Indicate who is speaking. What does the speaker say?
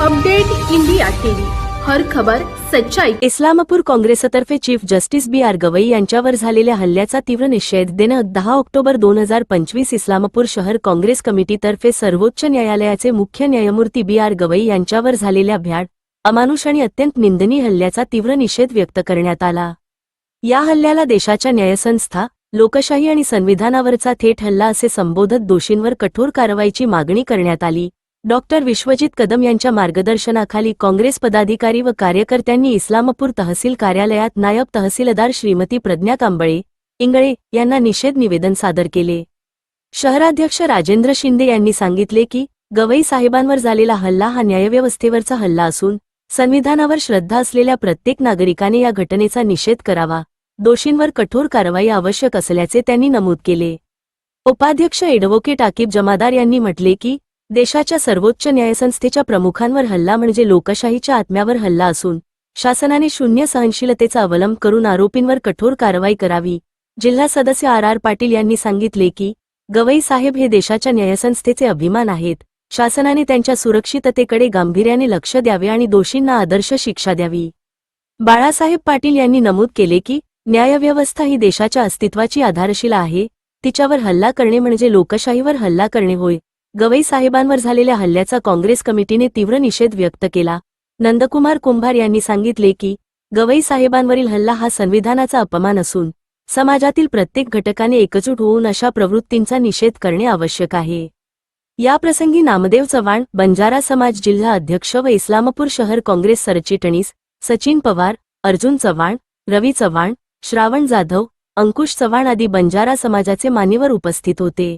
Speaker 1: Update India TV. हर खबर सच्चाई.
Speaker 2: इस्लामपूर काँग्रेसतर्फे chief justice B R Gavai यांच्यावर झालेल्या हल्ल्याचा तीव्र निषेध देणं दहा ऑक्टोबर दोन हजार पंचवीस इस्लामपूर शहर काँग्रेस कमिटीतर्फे सर्वोच्च न्यायालयाचे मुख्य न्यायमूर्ती बी आर गवई यांच्यावर झालेल्या भ्याड अमानुष आणि अत्यंत निंदनीय हल्ल्याचा तीव्र निषेध व्यक्त करण्यात आला. या हल्ल्याला देशाच्या न्यायसंस्था लोकशाही आणि संविधानावरचा थेट हल्ला असे संबोधत दोषींवर कठोर कारवाईची मागणी करण्यात आली. डॉक्टर विश्वजित कदम यांच्या मार्गदर्शनाखाली काँग्रेस पदाधिकारी व कार्यकर्त्यांनी इस्लामपूर तहसील कार्यालयात नायब तहसीलदार श्रीमती प्रज्ञा कांबळे इंगळे यांना निषेध निवेदन सादर केले. शहराध्यक्ष राजेंद्र शिंदे यांनी सांगितले की गवई साहेबांवर झालेला हल्ला हा न्यायव्यवस्थेवरचा हल्ला असून संविधानावर श्रद्धा असलेल्या प्रत्येक नागरिकाने या घटनेचा निषेध करावा दोषींवर कठोर कारवाई आवश्यक असल्याचे त्यांनी नमूद केले. उपाध्यक्ष एडव्होकेट आकिब जमादार यांनी म्हटले की देशाच्या सर्वोच्च न्यायसंस्थेच्या प्रमुखांवर हल्ला म्हणजे लोकशाहीच्या आत्म्यावर हल्ला असून शासनाने शून्य सहनशीलतेचा अवलंब करून आरोपींवर कठोर कारवाई करावी. जिल्हा सदस्य आर आर पाटील यांनी सांगितले की गवई साहेब हे देशाच्या न्यायसंस्थेचे अभिमान आहेत. शासनाने त्यांच्या सुरक्षिततेकडे गांभीर्याने लक्ष द्यावे आणि दोषींना आदर्श शिक्षा द्यावी. बाळासाहेब पाटील यांनी नमूद केले की न्यायव्यवस्था ही देशाच्या अस्तित्वाची आधारशिला आहे. तिच्यावर हल्ला करणे म्हणजे लोकशाहीवर हल्ला करणे होय. गवई साहेबांवर झालेल्या हल्ल्याचा काँग्रेस कमिटीने तीव्र निषेध व्यक्त केला. नंदकुमार कुंभार यांनी सांगितले की गवई साहेबांवरील हल्ला हा संविधानाचा अपमान असून समाजातील प्रत्येक घटकाने एकजूट होऊन अशा प्रवृत्तींचा निषेध करणे आवश्यक आहे. याप्रसंगी नामदेव चव्हाण बंजारा समाज जिल्हा अध्यक्ष व इस्लामपूर शहर काँग्रेस सरचिटणीस सचिन पवार अर्जुन चव्हाण रवी चव्हाण श्रावण जाधव अंकुश चव्हाण आदी बंजारा समाजाचे मान्यवर उपस्थित होते.